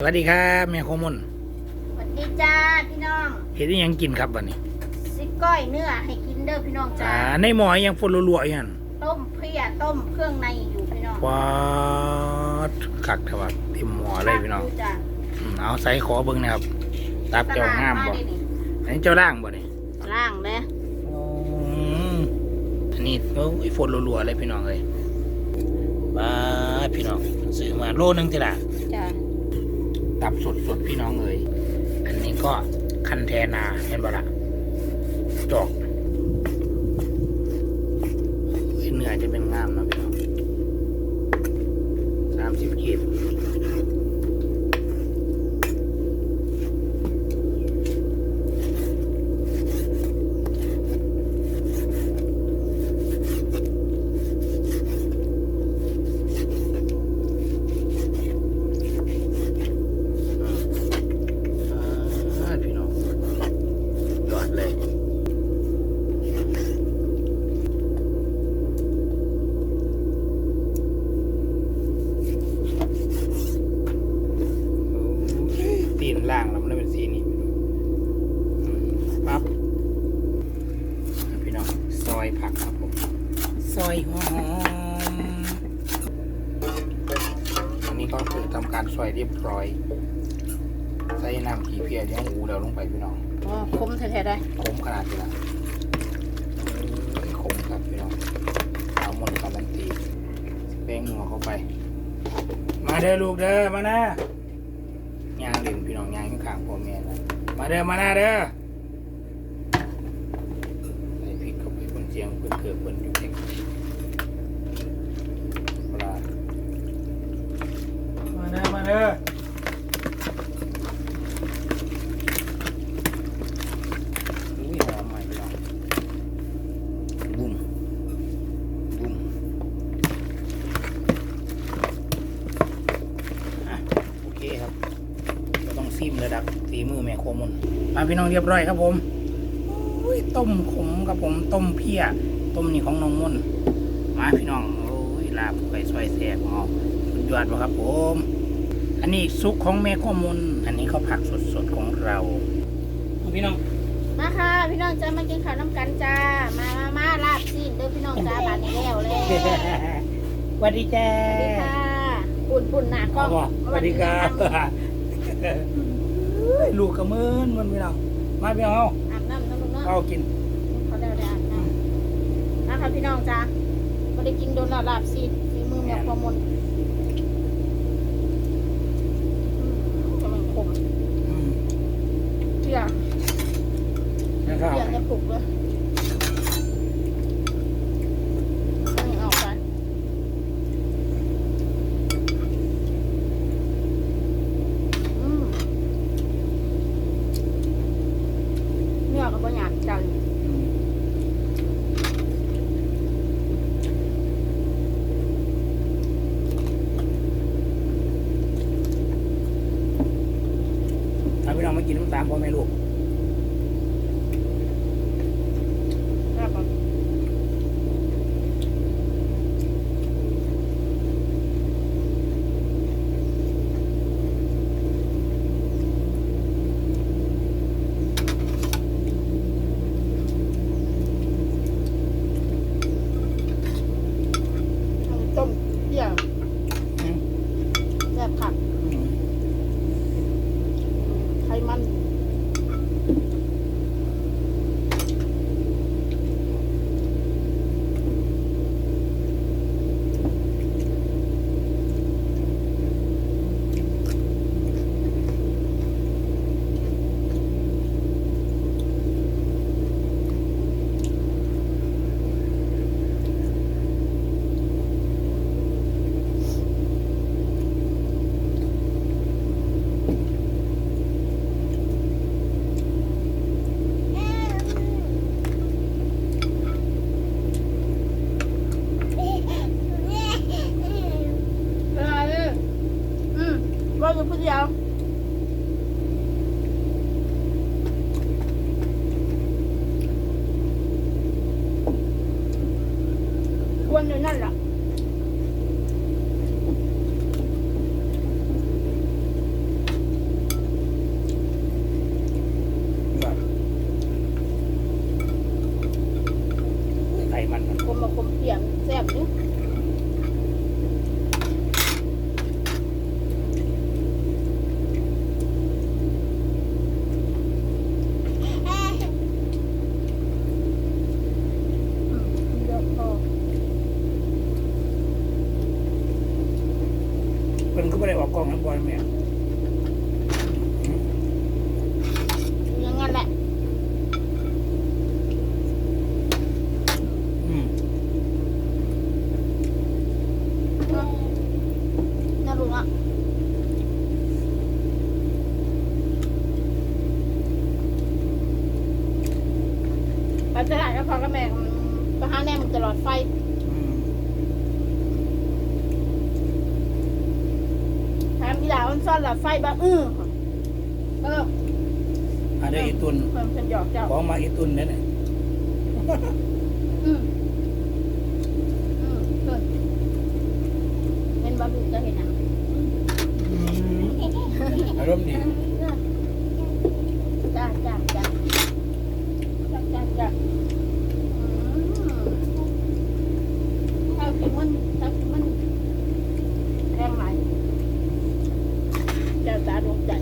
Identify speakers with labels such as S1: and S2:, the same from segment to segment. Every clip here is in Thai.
S1: สวัสดีครับแม่โคมน
S2: สวัสดีจ้าพี่น้อง
S1: เห็นอิหยังกินครับวันนี้
S2: ซิก้อยเนื้อให้กินเด้อพี่น้อง
S1: อ่า
S2: จ้า
S1: ในหม้อยังฝนรัวๆอยู่นั่น
S2: ต้มเพลียต้มเครื่องในอยู่พี่น้อง
S1: ว้าดคักเถอะวะเต็มหม้อเลยพี่น้อง
S2: ดูจ้า
S1: อืมเอาใส่ขอเบิ่งนะครับตับเจ้างามบ่
S2: ได้นี่
S1: อันนี้เจ้าล่างบ่นี่
S2: ล่างเลย
S1: อืมอันนี้โอ้ยฝนรัวๆเลยพี่น้องเลยบ้าดพี่น้องซื้อมาโลนึงทีละ
S2: จ้า
S1: ตับสดสดพี่น้องเอ๋ยอันนี้ก็คันแทนาเห็นบ่ละจอกเฮ้ยเนื้อจะเป็นงามนะพี่น้องสามสิบขีดอ่าพี่น้องยอดเลย ตีน ล่างแล้วมันเป็นสีนี้ปั๊บพี่น้องซอยผักครับผมซอยหอมอันนี้ก็คือทำการซอยเรียบร้อย ใส่น้ำผีเพียเลี้ยงอูแล้วลงไปพี่น้อง
S2: อ๋อคมแท้ๆได้
S1: ขมขนาดนี้ละเอ้ยขมครับพี่น้องเอาหมดการันตีแป้งหัวเข้าไป มาเด้อลูกเด้อมานะยางเล่นพี่ น้องยางข้างพ่อแม่นะมาเด้อมาหน้าเด้อใส่พริกเข้าไปคนเสียงเพื่อนเกือบเพื่อนอยู่เด็กปลามาเด้อมาเด้ออุ้ยหอมใหม่พี่น้องบุ้มบุ้ม อะโอเคครับก็ต้อง ซิมระดับฝีมือแม่โคมนมาพี่น้องเรียบร้อยครับผมต้มขมครับผมต้มเพี้ย ต้มนี่ของน้องมนมาพี่น้องโอ้ยลาบไก่ซอยแซ่บของเราสุดยอดวะครับผม อันนี้ซุปของแม่โคมนอันนี้เขาผักสดๆของเราพี่น้อง
S2: มาค่ะพี่น้องจ้ามากินข้าวน้ำกันจ้ามามามาลาบซีนเด้อพี่น้องจ้าบานนี้แล้วเลย
S1: สวัสดีจ้า
S2: สวัสดีค่ะปุ่นปุ่นหนากล้อง
S1: สวัสดีครับ เฮ้ยลูกกระมือนมันพี่น้องมาพี่น้องเอา
S2: อาบน้ำน้ำลูกเนาะ
S1: เอากิน
S2: เขาเดี๋ยวเดี๋ยวอาบน้ำนะคะพี่น้องจ้าไม่ได้กินโดนแล้วลาบซีนฝีมือแม่ความมนอืมกำลังขม
S1: อืม
S2: เชื่อ
S1: นะครับ
S2: เชื่อจะปลุกเลยนี่เอาไปอืมเนื้อก็บ่หยาบจัง
S1: ถ้า พี่น้องมากินน้ำตาลพ่อแม่ลูก
S2: ครับผม ต้มเปรี้ยว
S1: อืม
S2: แซ่บผัก
S1: อืม
S2: ไขมันเป็นไรเนี่ยอืมว่าอยู่ผู้เดียววนอยู่นั่นแหละ
S1: อยแม่
S2: อย่างงั้นแหละ
S1: อืม
S2: น่ารู้อะไปตลาดก็พอกับแม่ไปหาแน่มันตลอดไฟ
S1: อืม
S2: ถามพี่ดาวมัน ซ่อนหลอดไฟบ้างอือเออ
S1: อันนี้อีตุน
S2: เพิ่มเพิ่นหยอกเจ้า
S1: ของมาอีตุนเนี่ย
S2: อืมอืมเพิ่นเป็นบาบุจะเห็นหนัง
S1: อารมณ์ดี
S2: จ้าจ้าจ้าจ้าจ้าจ้าอืมข้าวกินมันข้าวกินมันแรงไหลเจ้าตาดวงใจ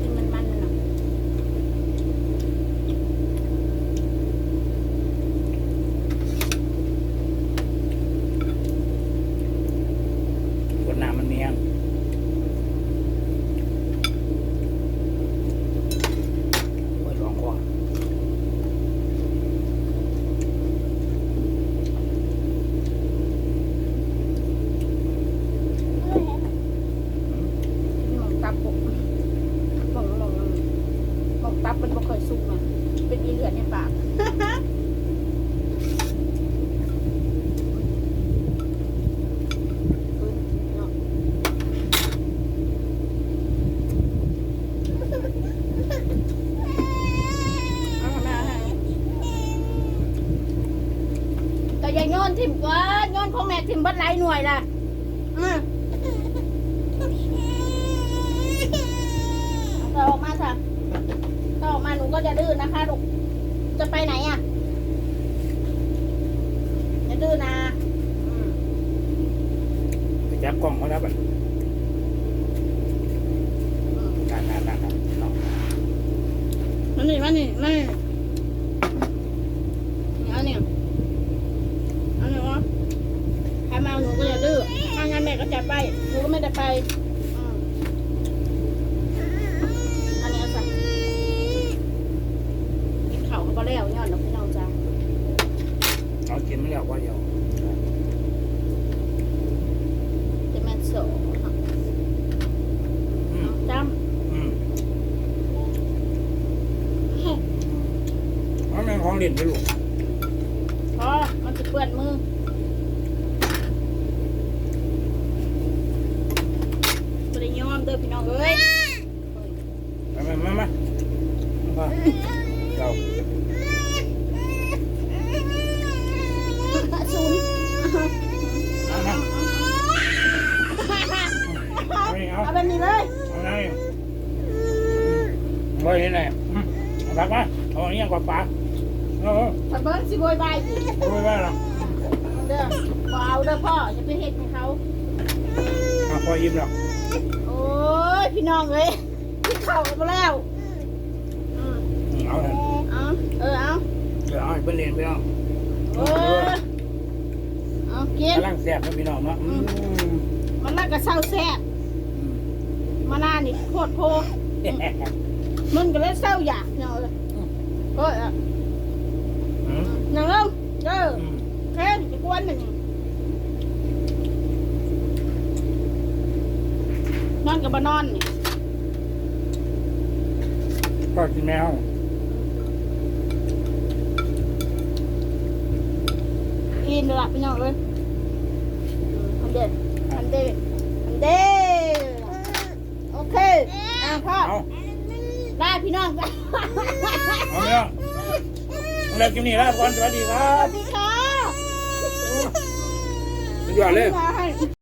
S2: กินมันมันน่ะ
S1: กดน้ำมันเนียงโอ้ยร้องคอ
S2: หมองตับผมหมองหมองหมองตับมันบ่เคยสุกนะเป็นอีเลือดในปากฟื้นเนาะเอาทำไมเอาให้แต่อย่าโยนทิ่มก่อนโยนของแม่ทิ่มเบัดหลายหน่วยล่ะอืมต่อออกมาค่ะต่อออกมาหนูก็จะดื้อนะคะลูกจะไปไหนอะจะดื้อนะอืม
S1: ไปจับกล้องเขาแล้วแบบ
S2: อืม
S1: การการการการเนาะ
S2: มานี่มานี่มานี่เอาเนี่ยเอาเนี่ยวะใครมาเอาหนูก็จะดื้อถ้างั้นแม่ก็จะไป หนูก็ ไม่ได้ไปอืมอันนี้เอาสักกินข้าวเขาก็แล้วย้อนดอกพี่น้องจ้า
S1: เอากินไม่แล้วว่าเดียว
S2: จะแม่นโส
S1: อืม
S2: จ
S1: อืมำมันเป็นของเล่นไปลูก
S2: พอมันจะเปื้อนมือไม่ได้ยอมเด้อพี่น้องเอ้ย
S1: มามามามามาเจ้า
S2: ศูนย์
S1: เอามาเอาไปเอา
S2: เอาแบบนี้เลย
S1: เอาไง ไว้ที่ไหนอืมเอาผักมาเอาอย่างเงี้ยกว่าปลาเอาเอา
S2: ถ้าเบิ้งสิโวยวายอีก
S1: เอาไว้บ้านเรา
S2: เด้อบ่เอาเด้อพ่ออย่าไปเฮ็ดให้เขา
S1: เอาพอยิ้มแล้ว
S2: โอ้ยพี่น้องเอ้ยพี่เข่ากันมาแล้วอืม
S1: อืมเอาเถอะ
S2: เอาเออเอา
S1: เดี๋ยวเอาให้เพื่อนเรียนไปเอา
S2: เออเอากิน
S1: กำลังแซ่บนะพี่น้องเนาะอืม
S2: มันน่าก็เศร้าแซ่บมานานี่โคตรโพ
S1: อืม
S2: มันก็เลยเศร้าอยากเนาะเลยก็อะ
S1: อืม
S2: นั่งลงเด้อ
S1: อืม
S2: แค่จะกวนมันนี่นอนกับบนอนนี่
S1: ก็กินแมว
S2: อินหลับไปหน่อยเลยทำเด็ดทำเด็ดทำเด็ดโอเคอะพ่อ
S1: เอา
S2: ได้พี่น้องจ้ะ
S1: เอาเรื่องเอาเรื่องกินนี่แล้วก่อนสวัสดีครั
S2: สวั
S1: บ
S2: สดีค่ะ
S1: สุดยอดเลย
S2: มาให้